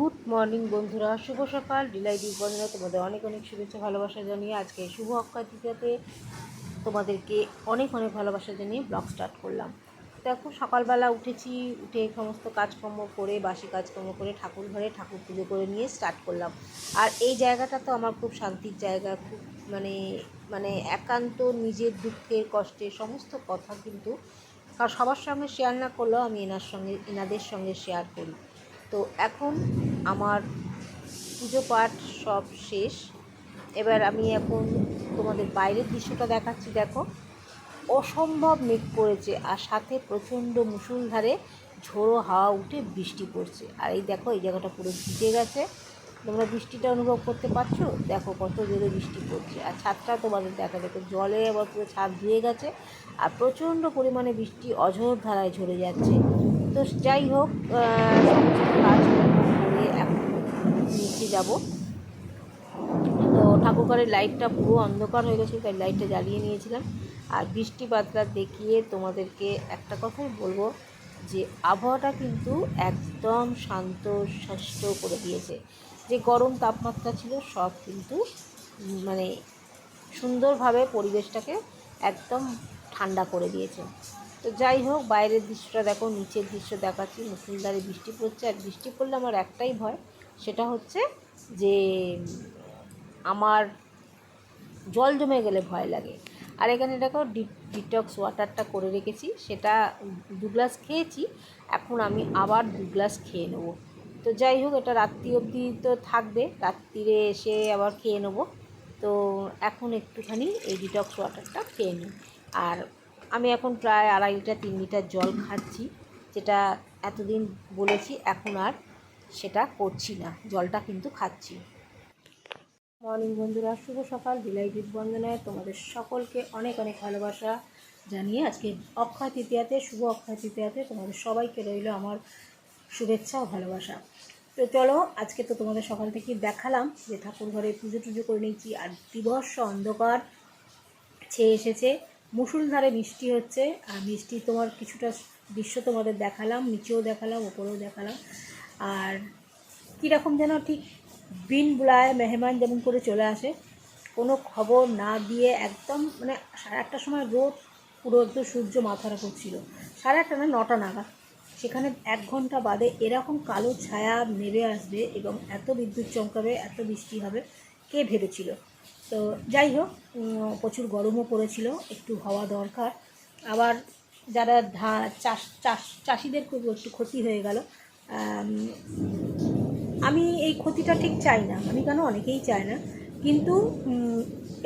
Good morning বন্ধুরা, শুভ সকাল। Delay বন্ধুরা, তোমাদের অনেক অনেক শুভেচ্ছা, ভালোবাসা জানিয়ে আজকে শুভ অক্ষয় তোমাদেরকে অনেক অনেক ভালোবাসা জানিয়ে ব্লগ স্টার্ট করলাম। দেখো, সকালবেলা উঠেছি, উঠে সমস্ত কাজকর্ম করে, বাসি কাজকর্ম করে ঠাকুর ঘরে ঠাকুর পুজো করে নিয়ে স্টার্ট করলাম। আর এই জায়গাটা তো আমার খুব শান্তির জায়গা, খুব মানে মানে একান্ত নিজের দুঃখের, কষ্টের সমস্ত কথা কিন্তু সবার সঙ্গে শেয়ার না করলেও আমি এনার সঙ্গে, এনাদের সঙ্গে শেয়ার করি। তো এখন আমার পুজো পাঠ সব শেষ। এবার আমি এখন তোমাদের বাইরের দৃশ্যটা দেখাচ্ছি, দেখো। অসম্ভব মেঘ পড়েছে আর সাথে প্রচণ্ড মুসুলধারে ঝোড়ো হাওয়া উঠে বৃষ্টি পড়ছে। আর এই দেখো, এই জায়গাটা পুরো ভিজে গেছে। তোমরা বৃষ্টিটা অনুভব করতে পারছ? দেখো কত জোরে বৃষ্টি পড়ছে। আর ছাদটা তোমাদের দেখা দেখো জলে আবার পুরো ছাদ ধুয়ে গেছে আর প্রচণ্ড পরিমাণে বৃষ্টি অঝোর ধারায় ঝরে যাচ্ছে। তো যাই হোক সমস্ত কাজকর্ম করে এখন নিচে যাব। তো ঠাকুরঘরের লাইটটা পুরো অন্ধকার হয়ে গেছিল তাই লাইটটা জ্বালিয়ে নিয়েছিলাম। আর বৃষ্টি বাদলা দেখিয়ে তোমাদেরকে একটা কথাই বলব যে, আবহাওয়াটা কিন্তু একদম শান্ত স্বাস্থ্য করে দিয়েছে। যে গরম তাপমাত্রা ছিল, সব কিন্তু মানে সুন্দরভাবে পরিবেশটাকে একদম ঠান্ডা করে দিয়েছে। তো যাই হোক, বাইরের দৃশ্যটা দেখো, নিচের দৃশ্য দেখাচ্ছি, মুসুলধারে বৃষ্টি পড়ছে। আর বৃষ্টি পড়লে আমার একটাই ভয় সেটা হচ্ছে যে আমার জল জমে গেলে ভয় লাগে। আর এখানে দেখো ডিটক্স ওয়াটারটা করে রেখেছি, সেটা দু গ্লাস খেয়েছি, এখন আমি আবার দু গ্লাস খেয়ে নেব। তো যাই হোক, এটা রাত্রি অবধি তো থাকবে, রাত্রিরে এসে আবার খেয়ে নেব। তো এখন একটুখানি এই ডিটক্স ওয়াটারটা খেয়ে নিই। আর আমি এখন প্রায় আড়াই লিটার, তিন লিটার জল খাচ্ছি, যেটা এতদিন বলেছি, এখন আর সেটা করছি না, জলটা কিন্তু খাচ্ছি। মর্নিং বন্ধুরা, শুভ সকাল। ডিলাইটিভ বন্দনায় তোমাদের সকলকে অনেক অনেক ভালোবাসা জানিয়ে আজকে অক্ষয় তৃতীয়াতে, শুভ অক্ষয় তৃতীয়াতে তোমাদের সবাইকে রইল আমার শুভেচ্ছা ও ভালোবাসা। তো চলো, আজকে তো তোমাদের সকাল থেকে দেখালাম যে ঠাকুর ঘরে পুজো টুজো করে নিয়েছি আর দিবস অন্ধকার ছেয়ে এসেছে। মুসুলধারে বৃষ্টি হচ্ছে, আর বৃষ্টি তোমার কিছুটা দৃশ্য তোমাদের দেখালাম, নিচেও দেখালাম, ওপরেও দেখালাম। আর কীরকম যেন ঠিক বিন বুলায় মেহমান যেমন করে চলে আসে, কোনো খবর না দিয়ে একদম মানে সাড়ে আটটার সময় রোদ পুরো একদম সূর্য মাথার উপর ছিল। সাড়ে আটটা না, নটা নাগাদ। সেখানে এক ঘণ্টা বাদে এরকম কালো ছায়া নেমে আসবে এবং এত বিদ্যুৎ চমকাবে, এত বৃষ্টি হবে, কে ভেবেছিল? তো যাই হোক প্রচুর গরমও পড়েছিল, একটু হওয়া দরকার। আবার যারা ধা, চাষ চাষ, চাষিদের খুব একটু ক্ষতি হয়ে গেল আমি এই ক্ষতিটা ঠিক চাই না। আমি কেন অনেকেই চায় না? কিন্তু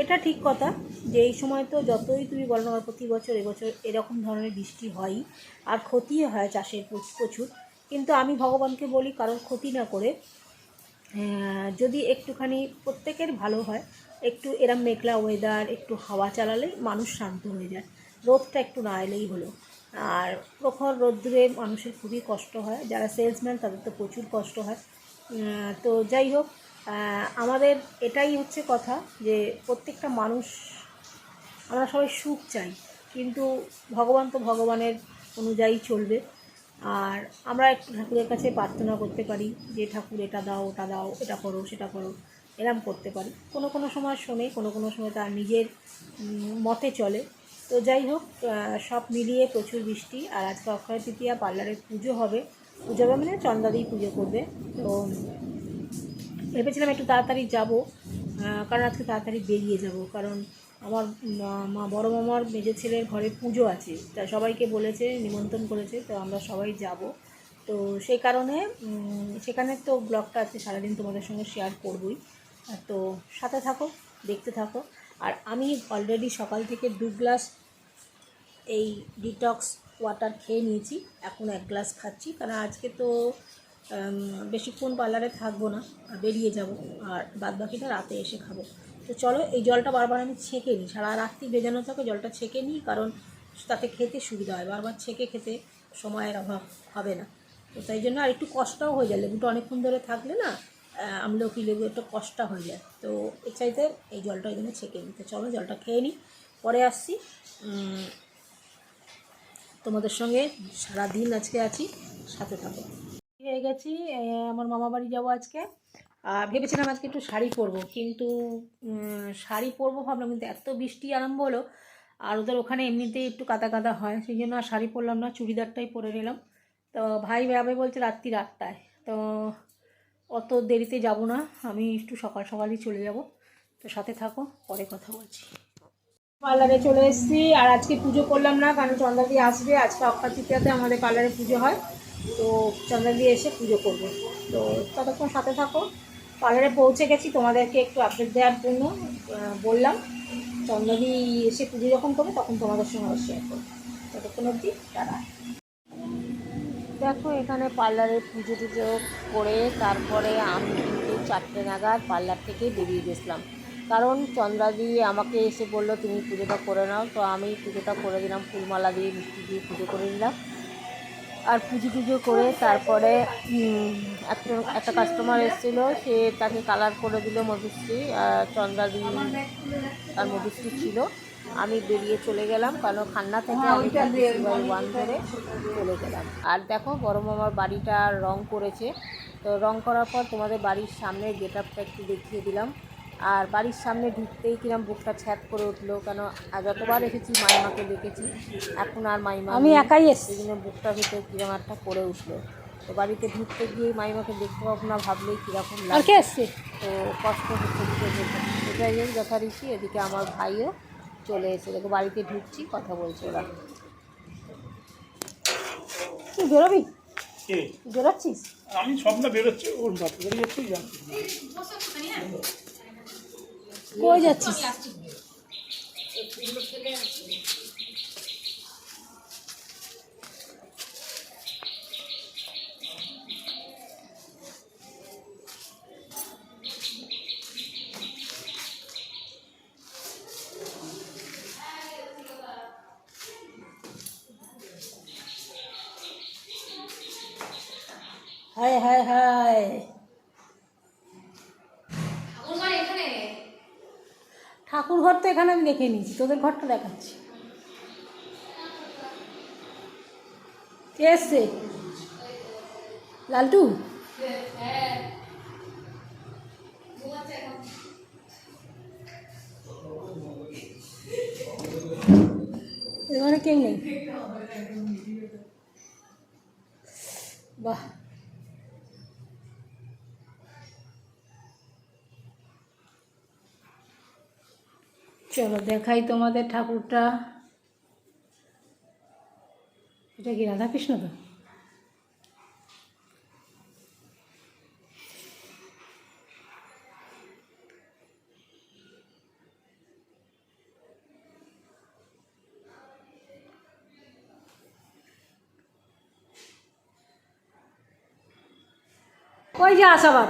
এটা ঠিক কথা যে এই সময় তো যতই তুমি বলো না প্রতি বছর এবছর এরকম ধরনের বৃষ্টি হয়ই আর ক্ষতিও হয় চাষের প্রচুর। কিন্তু আমি ভগবানকে বলি কারোর ক্ষতি না করে যদি একটুখানি প্রত্যেকের ভালো হয়, একটু এরম মেঘলা ওয়েদার একটু হাওয়া চালালেই মানুষ শান্ত হয়ে যায়। রোদটা একটু না এলেই হলো। আর প্রখর রোদ্দুরে মানুষের খুবই কষ্ট হয়, যারা সেলসম্যান তাদের তো প্রচুর কষ্ট হয়। তো যাই হোক আমাদের এটাই হচ্ছে কথা যে প্রত্যেকটা মানুষ, আমরা সবাই সুখ চাই, কিন্তু ভগবান তো ভগবানের অনুযায়ী চলবে। আর আমরা একটু ঠাকুরের কাছে প্রার্থনা করতে পারি যে, ঠাকুর, এটা দাও, ওটা দাও, এটা করো, সেটা করো। এরম করতে পারি। কোনো কোনো সময় শোনে, কোনো কোনো সময় তার নিজের মতে চলে। তো যাই হোক সব মিলিয়ে প্রচুর বৃষ্টি আর আজকে অক্ষয় তৃতীয়া, পার্লারের পুজো হবে। পুজো হবে মানে চন্দাদিই পুজো করবে। তো ভেবেছিলাম একটু তাড়াতাড়ি যাব কারণ আজকে তাড়াতাড়ি বেরিয়ে যাব, কারণ আমার মা বড় মামার মেজে ছেলের ঘরে পুজো আছে। তা সবাইকে বলেছে, নিমন্ত্রণ করেছে, তো আমরা সবাই যাব। তো সেই কারণে সেখানে তো ব্লগটা আছে সারাদিন তোমাদের সঙ্গে শেয়ার করবই। তো সাথে থাকো, দেখতে থাকো। আর আমি অলরেডি সকাল থেকে দু গ্লাস এই ডিটক্স ওয়াটার খেয়ে নিয়েছি। এখন এক গ্লাস খাচ্ছি। কারণ আজকে তো বেশিক্ষণ পার্লারে থাকব না বেরিয়ে যাব। আর বাদ বাকিটা রাতে এসে খাব। তো চলো, এই জলটা বারবার আমি ছেঁকে নিই। সারা রাত্রি বেজানো থাকে, জলটা ছেঁকে নিই, কারণ তাতে খেতে সুবিধা হয়। বারবার ছেঁকে খেতে সময়ের অভাব হবে না। তো তাই জন্য আর একটু কষ্টও হয়ে যায়। লেবুটা অনেকক্ষণ ধরে থাকলে না আমলকি লেবু একটু কষ্ট হয়ে যায়। তো এর চাইতে এই জলটা ওই জন্য ছেঁকে নিই। তো চলো, জলটা খেয়ে নিই। পরে আসছি। তোমাদের সঙ্গে সারা দিন আজকে আছি, সাথে থাকো। হয়ে গেছি আমার মামা বাড়ি যাব আজকে। আর ভেবেছিলাম আজকে একটু শাড়ি পরবো, কিন্তু শাড়ি পরবো ভাবলাম, কিন্তু এত বৃষ্টি আরম্ভ হলো, আর ওদের ওখানে এমনিতেই একটু কাদা কাদা হয়, সেই জন্য আর শাড়ি পরলাম না, চুড়িদারটাই পরে নিলাম। তো ভাই যাবে বলছে রাত্রি আটটায়, তো অত দেরিতে যাব না, আমি একটু সকাল সকালই চলে যাব। তো সাথে থাকো, পরে কথা বলছি। পার্লারে চলে এসেছি। আর আজকে পুজো করলাম না, কারণ চন্দ্রাদি আসবে। আজকে অক্ষাতৃতীয়াতে আমাদের পার্লারে পুজো হয়। তো চন্দ্রাদি এসে পুজো করব। তো ততক্ষণ সাথে থাকো। পার্লারে পৌঁছে গেছি। তোমাদেরকে একটু আপডেট দেওয়ার জন্য বললাম। চন্দ্রাদি এসে পুজো যখন করবে, তখন তোমাদের সঙ্গে শেয়ার করব। ততক্ষণ অবধি তারা দেখো, এখানে পার্লারে পুজো টুজো করে তারপরে আমি কিন্তু চারটে নাগাদ পার্লার থেকে বেরিয়ে গেছিলাম। কারণ চন্দ্রাদি আমাকে এসে বলল তুমি পুজোটা করে নাও। তো আমি পুজোটা করে দিলাম ফুলমালা দিয়ে মিষ্টি দিয়ে পুজো করে নিলাম আর পুজো টুজো করে তারপরে একটা একটা কাস্টমার এসেছিল সে তাকে কালার করে দিল মধুশ্রী। আর চন্দ্রাদি আর মধুশ্রী ছিল। আমি বেরিয়ে চলে গেলাম কারণ খান্না থেকে আমি ওয়ান ধরে চলে গেলাম। আর দেখো গরম আমার বাড়িটা রং করেছে। তো রং করার পর তোমাদের বাড়ির সামনে গেট আপটা একটু দেখিয়ে দিলাম। আর বাড়ির সামনে ঢুকতেই কিরম বুকটা ছ্যাপ করে উঠল কেন আর যতবার এসেছি মাইমাকে দেখেছি এখন আর মাইমা আমি একাই এসেছি। জন্য বুকটার ভিতরে কিরম একটা করে উঠল। তো বাড়িতে ঢুকতে গিয়ে মাইমাকে দেখতে পাবো না ভাবলেই কীরকম আর লাগে কে এসছে? তো কষ্ট হচ্ছে যেতে হোক যথারীতি এদিকে আমার ভাইও চলে এসে দেখো বাড়িতে ঢুকছি কথা বলছে ওরা। তুই বেরোবি? তুই বেরোচ্ছিস? আমি সব না বেরোচ্ছে ওর বাপের বাড়ি যাচ্ছি কই যাচ্ছিস হায় হায় হায় ঠাকুর ঘর তো এখানে আমি দেখে নিয়েছি, তোদের ঘরটা দেখাচ্ছি। এসছে? লালটু? এখানে কেউ নেই। বাহ। চলো দেখাই তোমাদের ঠাকুরটা। এটা কি রাধাকৃষ্ণ তো? কই যাস আবার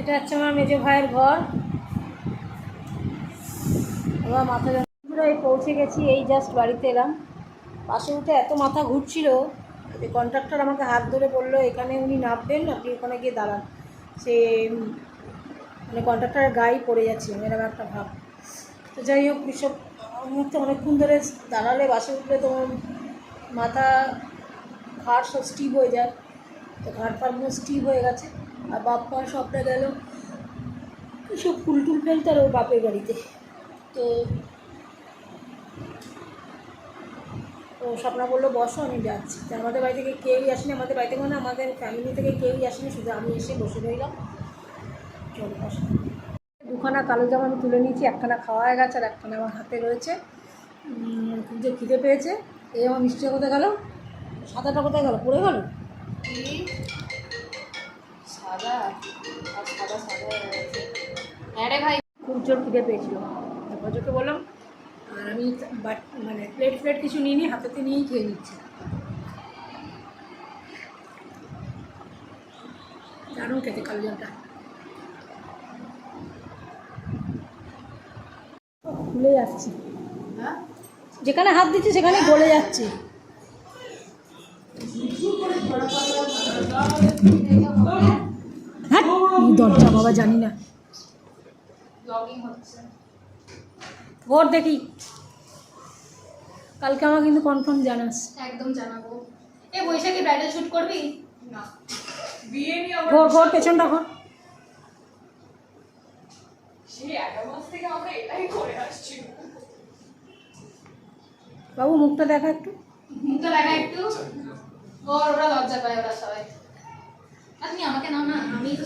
এটা হচ্ছে আমার মেজো ভাইয়ের ঘর। আবার মাথা যন্ত্রণা এই পৌঁছে গেছি, এই জাস্ট বাড়িতে এলাম। পাশে উঠে এত মাথা ঘুরছিল যে কন্ট্রাক্টর আমাকে হাত ধরে বলল, এখানে উনি নামবেন আপনি ওখানে গিয়ে দাঁড়ান। সে মানে কন্ট্রাক্টরের গায়ে পড়ে যাচ্ছে, এরকম একটা ভাব। তো যাই হোক, এসব মুহূর্তে অনেকক্ষণ ধরে দাঁড়ালে বাসে উঠলে তোমার মাথা ঘাড় সব স্টিভ হয়ে যায়। তো ঘাড় ফাড়গুলো স্টিভ হয়ে গেছে। আর বাপ মা সবটা গেল। সব ফুল টুল ফেলতে আর ওর বাপের বাড়িতে। তো তো স্বপ্না বলল, বসো, আমি যাচ্ছি। তো আমাদের বাড়ি থেকে কেউই আসেনি, আমাদের বাড়িতে মানে আমাদের ফ্যামিলি থেকে কেউই আসেনি, শুধু আমি এসে বসে রইলাম। চলে, বসো। দুখানা কালো জামা আমি তুলে নিয়েছি, একখানা খাওয়া হয়ে গেছে আর একখানা আমার হাতে রয়েছে। খুঁজে খিদে পেয়েছে এই আমার মিষ্টি কোথায় গেল? সাদাটা কোথায় গেল? পড়ে গেল? সাদা আর সাদা সাদা হ্যাঁ রে ভাই। খুব জোর খিদে পেয়েছিল। তারপর জোকে বললাম আর আমি বাট মানে প্লেট ফ্লেট কিছু নিয়ে নিই হাতেতে নিয়েই খেয়ে নিচ্ছি। দারুণ খেতে কালো জলটা খুলে যাচ্ছে। হ্যাঁ? যেখানে হাত দিচ্ছি সেখানে গলে যাচ্ছে। দরজা বাবা জানি না। ভোর দেখি। কালকে আমার কিন্তু কনফার্ম জানাস। একদম জানাব। এ বৈশাখী ব্রাইডাল শুট করবি? না। বিয়ে নিয়ে ঘর ঘর পেছনটা ঘর। বাবু মুখটা দেখা একটু। মুখটা দেখা একটু। ওর ওরা লজ্জা পায় ওরা সবাই আপনি আমাকে নাও না আমি তো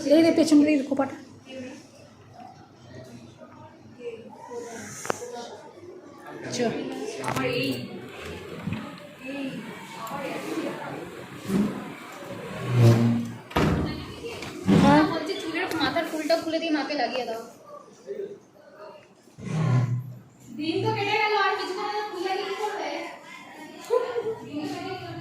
এই রে পেছন দিকে খোপাটা চল আমার এই হ্যাঁ বলছি চুলের মাথার ফুলটা খুলে দিয়ে মাকে লাগিয়ে দাও দিন তো কেটে গেল আর কিছুক্ষণ ফুল লাগিয়ে কি করবে এই চাই নাকি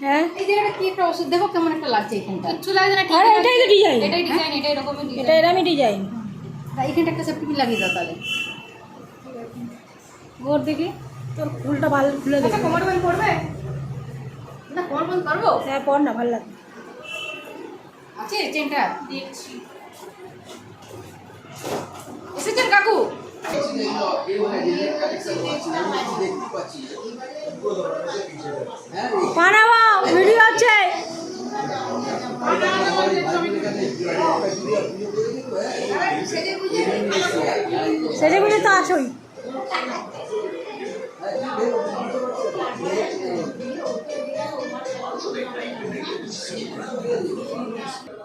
হ্যাঁ? এই জায়গাটা কি একটা ওষুধ দেখো কেমন একটা লাগছে এখানটা। কিচ্ছু লাগছে না আরে এটাই তো ডিজাইন এটাই ডিজাইন এটাই এরকমই এটা ডিজাইন ডিজাইন এইখানটা একটা সেফটি লাগিয়ে দাও তাহলে। ঘর দেখি। তোর ফুলটা ভালো খুলে আচ্ছা কোমর বন্ধ করবে না কোমর বন্ধ করব? হ্যাঁ পর না ভালো লাগে। আছে চেনটা? দেখছি। এসেছেন কাকু? পানাবা ভিডিও আছে। সেজে বুঝে তো আসোই। Thank রে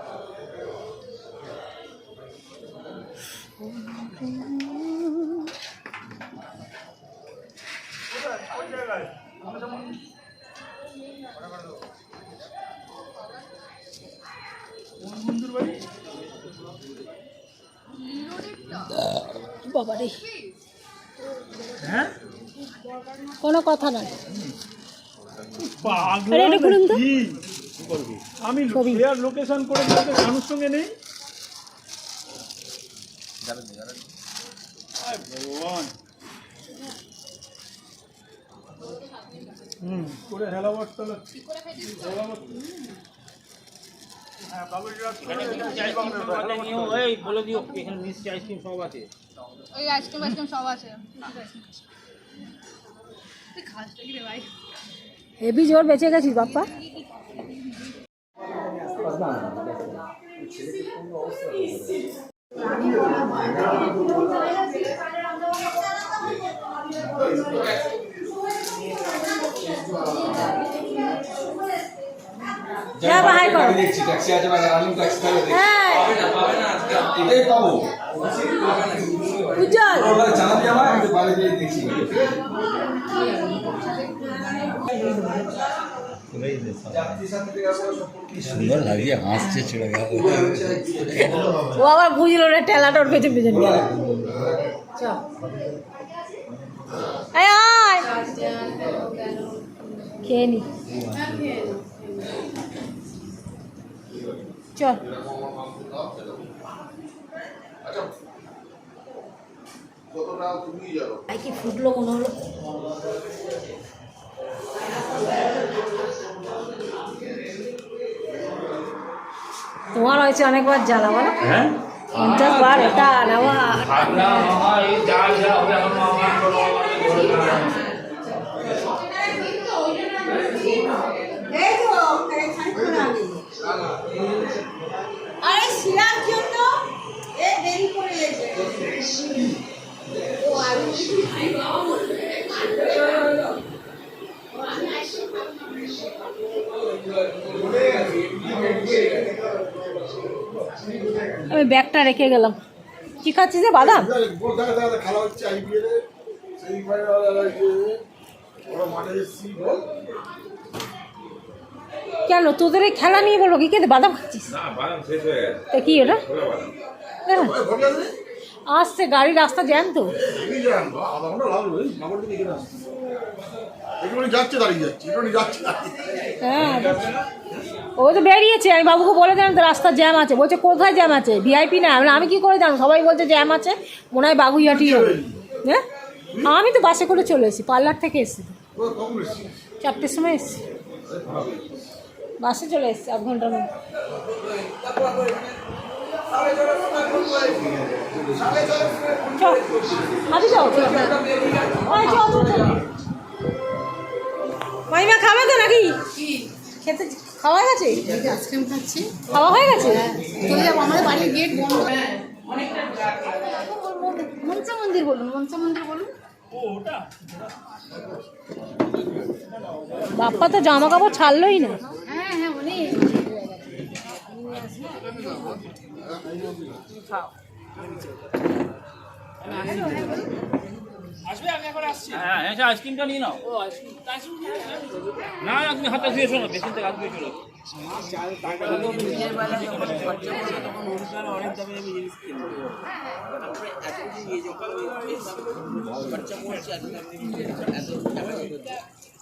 হ্যাঁ? কোনো কথা নাই? আমি লোকেশন করে মানুষ সঙ্গে নেই? ভগবান। হুম করে হেলাবট চালাচ্ছি হেলাবট হ্যাঁ বাবুজিরা এই বলে দিও এখানে মিষ্টি সব আছে ওই আইসক্রিম সব আছে। হেভি জোর বেঁচে গেছিস, বাপ্পা। যা বাহাই কর। দেখছি ট্যাক্সি আছে বা রানিং ট্যাক্সি দেখছি। হ্যাঁ। এটাই পাবো। উজ্জ্বল। ওরা জানাবি আমার আমি বাইরে গিয়ে দেখছি। সুন্দর লাগিয়ে হাসছে ছেড়ে গেল। ও আবার বুঝলো না টেলাটোর পেছন পেছন। চল আয় আয়। খেয়ে নি। চল। আই কি ফুটলো মনে হলো? তোমার হয়েছে অনেকবার জ্বালা বলো। হ্যাঁ? পঞ্চাশ বার এটা নেওয়া শিরার জন্য এ দেরি করে আমি ব্যাগটা রেখে গেলাম। কি খাচ্ছিস রে বাদাম? কেন, তোদের এই খেলা নিয়ে বলো, কি খেতে বাদাম খাচ্ছিস? তা কি ওটা? আসছে গাড়ি রাস্তা জ্যাম তো। হ্যাঁ ও তো বেরিয়েছে আমি বাবুকে বলে দিলাম তো রাস্তার জ্যাম আছে। বলছে কোথায় জ্যাম আছে? ভিআইপি না। আমি আমি কি করে জানো সবাই বলছে জ্যাম আছে। মনে হয় বাগুইহাটি হবে হ্যাঁ? আমি তো বাসে করে চলে এসেছি পার্লার থেকে এসেছি? চারটের সময় এসেছি। বাসে চলে এসেছি আধ ঘণ্টার মধ্যে। হাতি যাও মাইমা খাবে তো নাকি? খেতে খাওয়া গেছে? আইসক্রিম খাচ্ছি। খাওয়া হয়ে গেছে? চলে যাব আমাদের বাড়ির গেট বন্ধ। মনসা মন্দির বলুন মনসা মন্দির বলুন। বাপ্পা তো জামা কাপড় ছাড়লোই না। হ্যাঁ হ্যাঁ অনেক হ্যাঁ হ্যাঁ সে আইসক্রিমটা নিয়ে নাও। না না, তুমি হাতটা ধুয়ে শোনো বেশি থেকে হাত ধুয়ে চলো। হ্যাঁ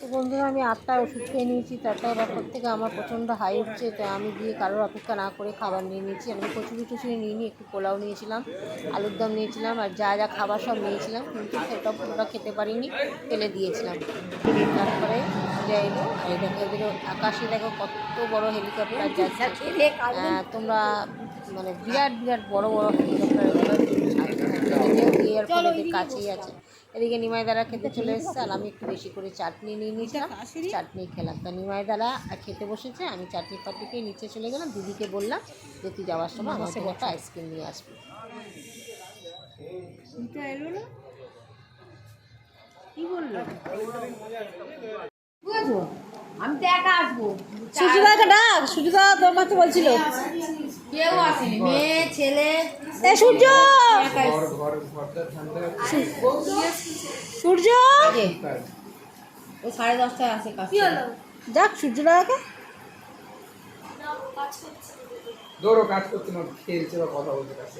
তো বন্ধুরা আমি আটটায় ওষুধ খেয়ে নিয়েছি তারপর তারপর থেকে আমার প্রচণ্ড হাই উঠছে তো আমি গিয়ে কারোর অপেক্ষা না করে খাবার নিয়ে নিয়েছি। আমি কচুরি টচুরি নিয়ে নিয়ে একটু পোলাও নিয়েছিলাম আলুর দম নিয়েছিলাম আর যা যা খাবার সব নিয়েছিলাম কিন্তু সেটা পুরোটা খেতে পারিনি ফেলে দিয়েছিলাম। তারপরে যাই আর দেখো এদিকে আকাশে দেখো কত বড় হেলিকপ্টার যাচ্ছে। তোমরা মানে বিরাট বিরাট বড় বড় হেলিকপ্টার এয়ারপোর্টের কাছেই আছে। এদিকে নিমাই দ্বারা খেতে চলে এসেছে আর আমি একটু বেশি করে চাটনি নিয়ে নিয়েছিলাম। চাটনি খেলাম। তা নিমাই দ্বারা খেতে বসেছে আমি চাটনি খেয়ে নিচে চলে গেলাম। দিদিকে বললাম যে তুই যাওয়ার সময় আমার সাথে একটা আইসক্রিম নিয়ে আসবি। আমি তো একা আসব। সুজিদাকে ডাক সুজিদা তোর মাকে বলছিল। কেউ আসেনি মেয়ে ছেলে। এ সূর্য! সূর্য! ও সাড়ে দশটায় আসে কাজ যাক সূর্যদাকে ধরো কাজ করতে না খেলছে বা কথা বলতে কাছে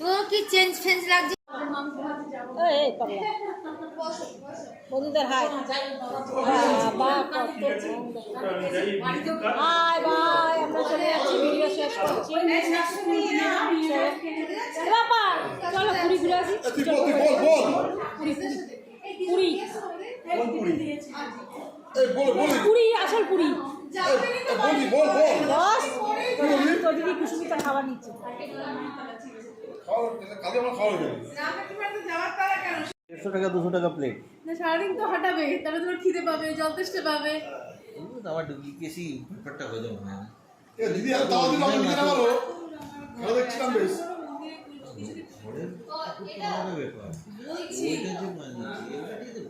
তো কি চেঞ্জ ফেঞ্জ লাগছে? এই পাগলা। বন্ধুদের হাই। বাবা। কত হাই। বাই আমরা চলে যাচ্ছি ভিডিও শেষ করছি। চলো পুরী ঘুরে আসি। পুরী পুরি আসল পুরী। বলি বল বল। বস দিদি কুসুমিতা খাবার নিচ্ছে। খাওয়া কালকে আমরা খাওয়া যাবে। দেড়শো টাকা দুশো টাকা প্লেট না সারাদিন তো হাঁটাবে তাহলে তোমার খিদে পাবে জল তেষ্টা পাবে। আমার ডুপ্লিকেসি ব্যাপারটা হয়ে যাবে না দিদি আর দাও দিন আমাকে দিতে পারো? খেলা দেখছিলাম বেশ।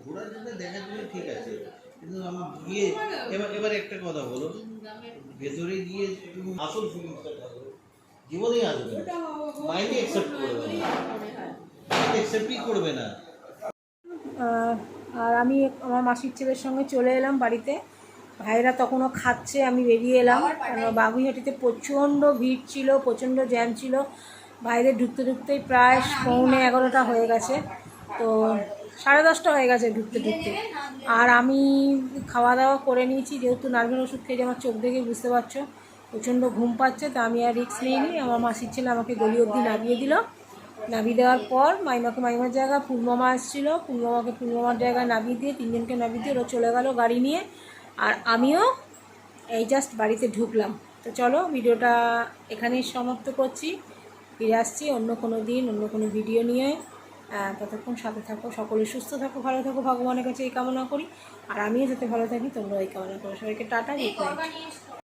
ঘোরার জন্য দেখার জন্য ঠিক আছে কিন্তু আমি গিয়ে এবার এবার একটা কথা বলো। ভেতরে গিয়ে তুমি আসল ফিলিংসটা জীবনেই আসবে না। মাইন্ডে অ্যাকসেপ্ট করবে না। মাইন্ড অ্যাকসেপ্টই করবে না। আর আমি আমার মাসির ছেলের সঙ্গে চলে এলাম বাড়িতে। ভাইরা তখনও খাচ্ছে, আমি বেরিয়ে এলাম। বাগুইহাটিতে প্রচণ্ড ভিড় ছিল, প্রচণ্ড জ্যাম ছিল। বাইরে ঢুকতে ঢুকতেই প্রায় পৌনে এগারোটা হয়ে গেছে। তো সাড়ে দশটা হয়ে গেছে ঢুকতে ঢুকতে। আর আমি খাওয়া দাওয়া করে নিয়েছি, যেহেতু নার্ভের ওষুধ খেয়ে আমার চোখ দেখে বুঝতে পারছ, প্রচণ্ড ঘুম পাচ্ছে, তা আমি আর রিক্স নিইনি। আমার মাসির ছেলে আমাকে গলি অবধি নামিয়ে দিল। নামিয়ে দেওয়ার পর মাইমাকে মাইমার জায়গায় ফুলমামা এসেছিল। ফুলমামাকে ফুলমামার জায়গায় নামিয়ে দিয়ে, তিনজনকে নামিয়ে দিয়ে ওরা চলে গেল গাড়ি নিয়ে। আর আমিও এই জাস্ট বাড়িতে ঢুকলাম। তো চলো ভিডিওটা এখানেই সমাপ্ত করছি। ফিরে আসছি অন্য কোনো দিন, অন্য কোনো ভিডিও নিয়ে। ততক্ষণ সাথে থাকো, সকলে সুস্থ থাকো, ভালো থাকো, ভগবানের কাছে এই কামনা করি। আর আমিও যাতে ভালো থাকি তোমরা এই কামনা করো। সবাইকে টাটা